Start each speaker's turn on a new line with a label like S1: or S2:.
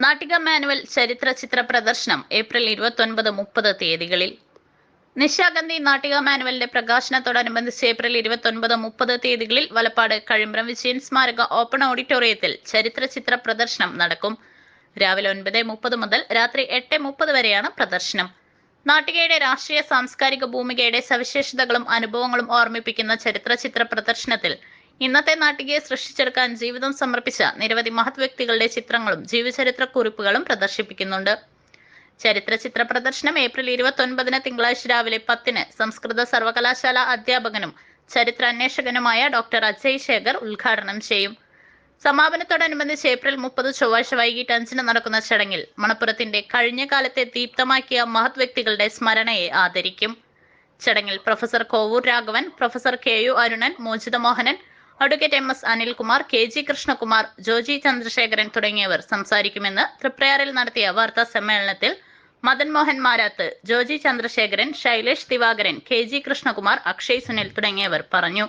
S1: Nattika manual ചരിത്ര ചിത്ര പ്രദർശനം April ഇരുപത്തൊൻപത് മുപ്പത് തീയതികളിൽ. നിശാഗന്ധി നാട്ടിക മാനുവലിന്റെ പ്രകാശനത്തോടനുബന്ധിച്ച് ഏപ്രിൽ ഇരുപത്തൊൻപത് മുപ്പത് തീയതികളിൽ വലപ്പാട് കഴിമ്പ്രം വിജയൻ സ്മാരക ഓപ്പൺ ഓഡിറ്റോറിയത്തിൽ ചരിത്ര ചിത്ര പ്രദർശനം നടക്കും. രാവിലെ ഒൻപത് മുപ്പത് മുതൽ രാത്രി എട്ട് മുപ്പത് വരെയാണ് പ്രദർശനം. നാട്ടികയുടെ രാഷ്ട്രീയ സാംസ്കാരിക ഭൂമികയുടെ സവിശേഷതകളും അനുഭവങ്ങളും ഓർമ്മിപ്പിക്കുന്ന ചരിത്ര ചിത്ര പ്രദർശനത്തിൽ ഇന്നത്തെ നാട്ടികയെ സൃഷ്ടിച്ചെടുക്കാൻ ജീവിതം സമർപ്പിച്ച നിരവധി മഹത് വ്യക്തികളുടെ ചിത്രങ്ങളും ജീവചരിത്ര കുറിപ്പുകളും പ്രദർശിപ്പിക്കുന്നുണ്ട്. ചരിത്ര ചിത്ര പ്രദർശനം ഏപ്രിൽ ഇരുപത്തി ഒൻപതിന് തിങ്കളാഴ്ച രാവിലെ പത്തിന് സംസ്കൃത സർവകലാശാല അധ്യാപകനും ചരിത്ര അന്വേഷകനുമായ ഡോക്ടർ അജയ് ശേഖർ ഉദ്ഘാടനം ചെയ്യും. സമാപനത്തോടനുബന്ധിച്ച് ഏപ്രിൽ മുപ്പത് ചൊവ്വാഴ്ച വൈകിട്ട് അഞ്ചിന് നടക്കുന്ന ചടങ്ങിൽ മണപ്പുറത്തിന്റെ കഴിഞ്ഞ കാലത്തെ ദീപ്തമാക്കിയ മഹത് വ്യക്തികളുടെ സ്മരണയെ ആദരിക്കും. ചടങ്ങിൽ professor Kovoor Raghavan professor K U Arunan Mochitha Mohanan advocate M S Anilkumar K G Krishnakumar Joji Chandrasekharan തുടങ്ങിയവർ സംസാരിക്കുമെന്ന് തൃപ്രയാറിൽ നടത്തിയ വാർത്താ സമ്മേളനത്തിൽ മദൻ മോഹൻ മാരാത്ത് ജോജി ചന്ദ്രശേഖരൻ ശൈലേഷ് ദിവാകരൻ കെ ജി കൃഷ്ണകുമാർ അക്ഷയ് സുനിൽ തുടങ്ങിയവർ പറഞ്ഞു.